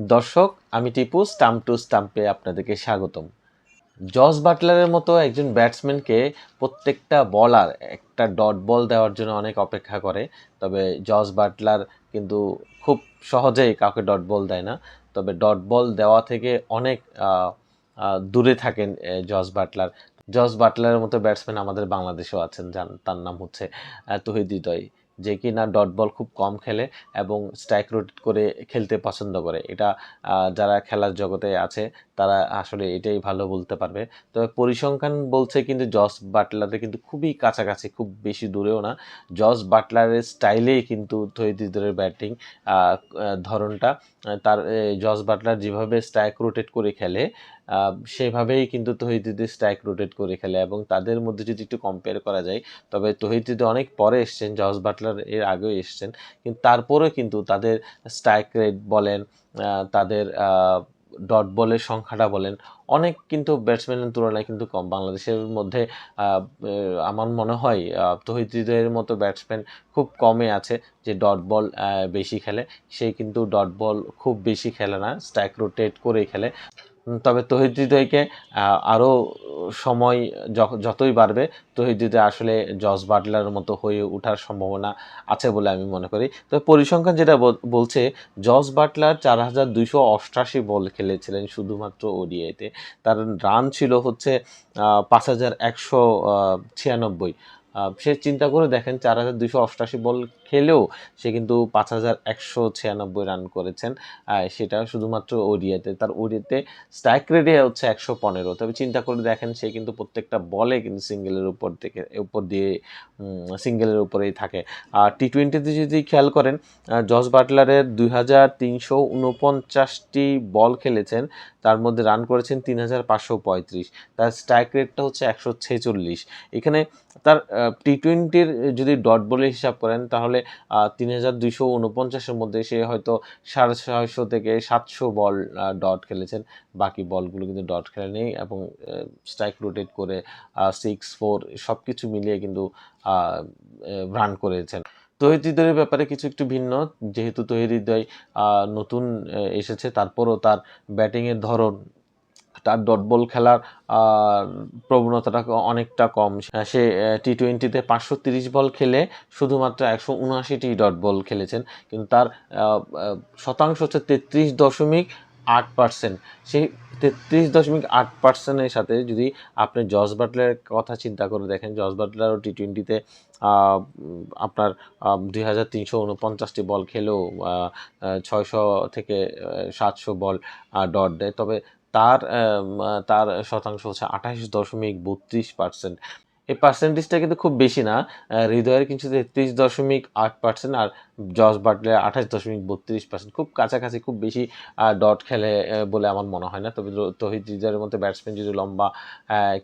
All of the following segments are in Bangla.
দর্শক, আমি টিপু, স্টাম্প টু স্টাম্পে আপনাদেরকে স্বাগতম। জস বাটলারের মতো একজন ব্যাটসম্যানকে প্রত্যেকটা বলার, একটা ডট বল দেওয়ার জন্য অনেক অপেক্ষা করে। তবে জস বাটলার কিন্তু খুব সহজেই কাউকে ডট বল দেয় না। তবে ডট বল দেওয়া থেকে অনেক দূরে থাকেন জস বাটলার। জস বাটলারের মতো ব্যাটসম্যান আমাদের বাংলাদেশেও আছেন যার- তার নাম হচ্ছে তহিদ হৃদয়। যে কিনা ডট বল খুব কম খেলে এবং স্ট্রাইক রোটেট করে খেলতে পছন্দ করে। এটা যারা খেলার জগতে আছে তারা আসলে এটাই ভালো বলতে পারবে। তবে পরিসংখ্যান বলছে কিন্তু জস বাটলারের কিন্তু খুবই কাছাকাছি, খুব বেশি দূরেও না। জস বাটলারের স্টাইলেই কিন্তু তৈরিদের ব্যাটিং ধরনটা। তার জস বাটলার যেভাবে স্ট্রাইক রোটেট করে খেলে সেভাবেই কিন্তু তহিদিদি স্ট্রাইক রোটেট করে খেলে এবং তাদের মধ্যে যদি একটু কম্পেয়ার করা যায়, তবে তহিদিদি অনেক পরে এসছেন, জস বাটলার এর আগেও এসছেন। কিন্তু তারপরেও কিন্তু তাদের স্ট্রাইক রেট বলেন তাদের ডট বলের সংখ্যাটা বলেন অনেক কিন্তু ব্যাটসম্যানের তুলনায় কিন্তু কম। বাংলাদেশের মধ্যে আমার মনে হয় আহ, তহিদ মতো ব্যাটসম্যান খুব কমে আছে যে ডট বল বেশি খেলে। সে কিন্তু ডট বল খুব বেশি খেলে না স্ট্রাইক রোটেট করেই খেলে। তবে তহিদ হৃদয়কে আরও সময় যতই বাড়বে তহিদ হৃদয় আসলে জস বাটলার মতো হয়ে ওঠার সম্ভাবনা আছে বলে আমি মনে করি। তবে পরিসংখ্যান যেটা বলছে জস বাটলার চার হাজার দুইশো অষ্টাশি বল খেলেছিলেন শুধুমাত্র ওডিআইতে। তার রান ছিল হচ্ছে পাঁচ হাজার একশো ছিয়ানব্বই। সে চিন্তা করে দেখেন, চার হাজার দুইশো অষ্টাশি বল খেলেও সে কিন্তু পাঁচ হাজার একশো ছিয়ানব্বই রান করেছেন। সেটা শুধুমাত্র ওডিয়াতে তার ওডিআইতে স্ট্রাইক রেটে হচ্ছে একশো পনেরো। তবে চিন্তা করে দেখেন, সে কিন্তু প্রত্যেকটা বলে কিন্তু সিঙ্গেলের উপর থেকে, উপর দিয়ে সিঙ্গেলের উপরেই থাকে। আর টি টোয়েন্টিতে যদি খেয়াল করেন জস বাটলারের দুই হাজার তিনশো উনপঞ্চাশটি বল খেলেছেন। তার মধ্যে রান করেছেন তিন হাজার পাঁচশো পঁয়ত্রিশ। তার স্ট্রাইক রেটটা হচ্ছে একশো ছেচল্লিশ। এখানে তার টি টোয়েন্টির যদি ডট বলে হিসাব করেন, তাহলে তিন হাজার দুইশো উনপঞ্চাশের মধ্যে সে হয়তো সাড়ে ছয়শো থেকে সাতশো বল ডট খেলেছেন। বাকি বলগুলো কিন্তু ডট খেলেনি এবং স্ট্রাইক রোটেট করে সিক্স ফোর সব কিছু মিলিয়ে কিন্তু রান করেছেন। তহিদ হৃদয়ের ব্যাপারে কিছু একটু ভিন্ন। যেহেতু তহিদ হৃদয় নতুন এসেছে, তারপরও তার ব্যাটিংয়ের ধরন তার ডট বল খেলার প্রবণতাটা অনেকটা কম। সে টি টোয়েন্টিতে পাঁচশো তিরিশ বল খেলে শুধুমাত্র একশো উনআশিটি ডট বল খেলেছেন। কিন্তু তার শতাংশ হচ্ছে তেত্রিশ দশমিক আট পার্সেন্ট সেই তেত্রিশ দশমিক আট পার্সেন্টের সাথে যদি আপনি জস বাটলারের কথা চিন্তা করে দেখেন জস বাটলারও টি টোয়েন্টিতে আপনার দুই হাজার তিনশো উনপঞ্চাশটি বল খেলেও ছয়শো থেকে সাতশো বল ডট দেয়। তবে তার তার শতাংশ হচ্ছে আঠাশ দশমিক বত্রিশ পার্সেন্ট এই পার্সেন্টেজটা কিন্তু খুব বেশি না। হৃদয়ের কিন্তু তেত্রিশ দশমিক আট পার্সেন্ট আর জস বাটলের আঠাশ দশমিক বত্রিশ পার্সেন্ট খুব কাছাকাছি, খুব বেশি ডট খেলে বলে আমার মনে হয় না। তবে তহিদ হৃদয়ের মতো ব্যাটসম্যান যদি লম্বা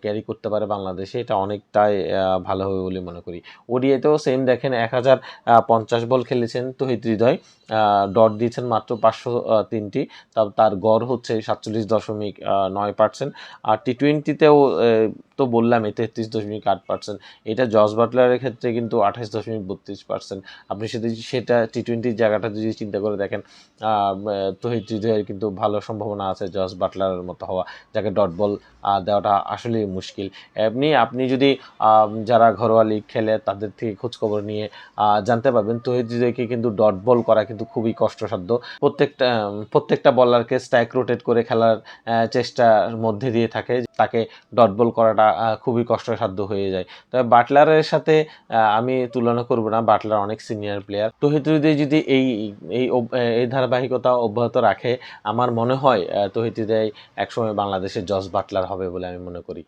ক্যারি করতে পারে বাংলাদেশে, এটা অনেকটাই ভালো হবে বলে মনে করি। ওডিআইতেও সেম দেখেন, এক হাজার পঞ্চাশ বল খেলেছেন তহিদ হৃদয়। ডট দিয়েছেন মাত্র পাঁচশো তিনটি। তার গড় হচ্ছে সাতচল্লিশ দশমিক নয় পার্সেন্ট আর টি টোয়েন্টিতেও তো বললাম বললামই তেত্রিশ দশমিক আট পার্সেন্ট এটা জস বাটলারের ক্ষেত্রে কিন্তু আঠাশ দশমিক বত্রিশ পার্সেন্ট আপনি সেটা সেটা টি টোয়েন্টির জায়গাটা যদি চিন্তা করে দেখেন তহিদ কিন্তু ভালো সম্ভাবনা আছে জস বাটলারের মতো হওয়া, যাকে ডট বল দেওয়াটা আসলেই মুশকিল। এমনি আপনি যদি যারা ঘরোয়া লিগ খেলে তাদের থেকে খোঁজখবর নিয়ে জানতে পারবেন তহিদ কিন্তু ডট বল করা কিন্তু খুবই কষ্টসাধ্য। প্রত্যেকটা প্রত্যেকটা বলারকে স্ট্রাইক রোটেট করে খেলার চেষ্টার মধ্যে দিয়ে থাকে, তাকে ডট বল করাটা খুবই কষ্টসাধ্য হয়ে যায়। তবে বাটলারের সাথে আমি তুলনা করব না, বাটলার অনেক সিনিয়র প্লেয়ার তহিদ হৃদয় যদি এই এই এই ধারাবাহিকতা অব্যাহত রাখে, আমার মনে হয় তহিদ হৃদয় একসময় বাংলাদেশের জজ বাটলার হবে বলে আমি মনে করি।